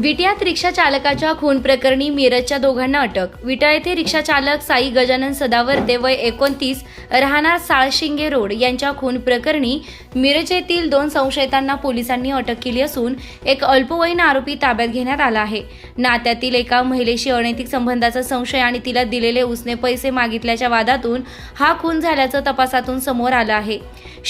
विट्यात रिक्षा चालकाच्या खून प्रकरणी मिरजच्या दोघांना अटक. विटा येथे रिक्षा चालक साई गजानन सदावर्ते वय एकोणतीस राहणार साळशिंगे रोड यांच्या खून प्रकरणी मिरज येथील दोन संशयितांना पोलिसांनी अटक केली असून एक अल्पवयीन आरोपी ताब्यात घेण्यात आला आहे. नात्यातील एका महिलेशी अनैतिक संबंधाचा संशय आणि तिला दिलेले उसने पैसे मागितल्याच्या वादातून हा खून झाल्याचं तपासातून समोर आलं आहे.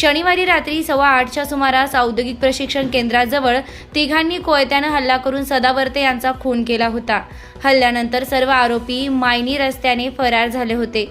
शनिवारी रात्री सव्वा आठच्या सुमारास औद्योगिक प्रशिक्षण केंद्राजवळ तिघांनी कोयत्यानं हल्ला करून सदावर्ते यांचा खून केला होता. हल्ल्यानंतर सर्व आरोपी मायनी रस्त्याने फरार झाले होते.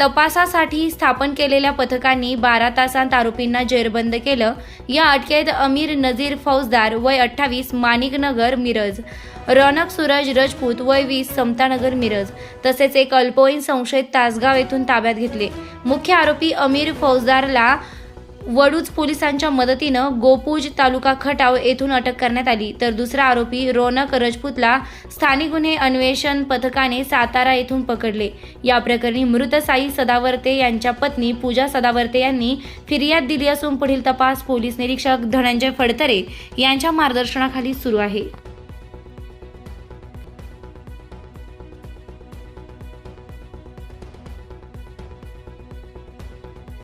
तपासासाठी स्थापन केलेल्या पथकांनी बारा तासांत आरोपींना जेरबंद केलं. या अटकेत अमीर नजीर फौजदार वय अठ्ठावीस माणिकनगर मिरज. रौनक सूरज रजपूत वय वीस समतानगर मिरज. तसेच एक अल्पवयीन संशयित तासगाव येथून ताब्यात घेतले. मुख्य आरोपी अमीर फौजदारला वडूज पोलिसांच्या मदतीनं गोपूज तालुका खटाव येथून अटक करण्यात आली. तर दुसरा आरोपी रोनक रजपूतला स्थानिक गुन्हे अन्वेषण पथकाने सातारा येथून पकडले. या प्रकरणी मृत साई सदावर्ते यांच्या पत्नी पूजा सदावर्ते यांनी फिर्याद दिली असून पुढील तपास पोलीस निरीक्षक धनंजय फडतरे यांच्या मार्गदर्शनाखाली सुरू आहे.